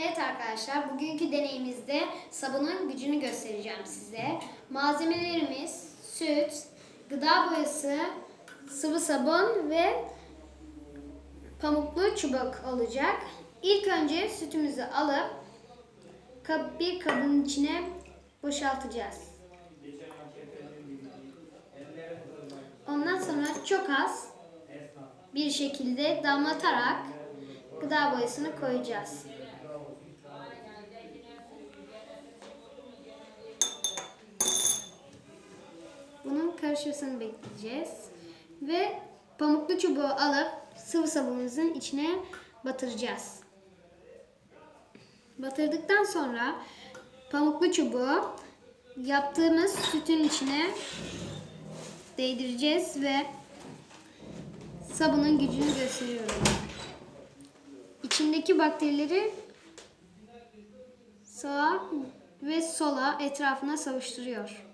Evet arkadaşlar, bugünkü deneyimizde sabunun gücünü göstereceğim size. Malzemelerimiz süt, gıda boyası, sıvı sabun ve pamuklu çubuk olacak. İlk önce sütümüzü alıp bir kabın içine boşaltacağız. Ondan sonra çok az bir şekilde damlatarak gıda boyasını koyacağız. Karışmasını bekleyeceğiz. Ve pamuklu çubuğu alıp sıvı sabunumuzun içine batıracağız. Batırdıktan sonra pamuklu çubuğu yaptığımız sütün içine değdireceğiz ve sabunun gücünü gösteriyorum. İçindeki bakterileri sağa ve sola etrafına savuşturuyor.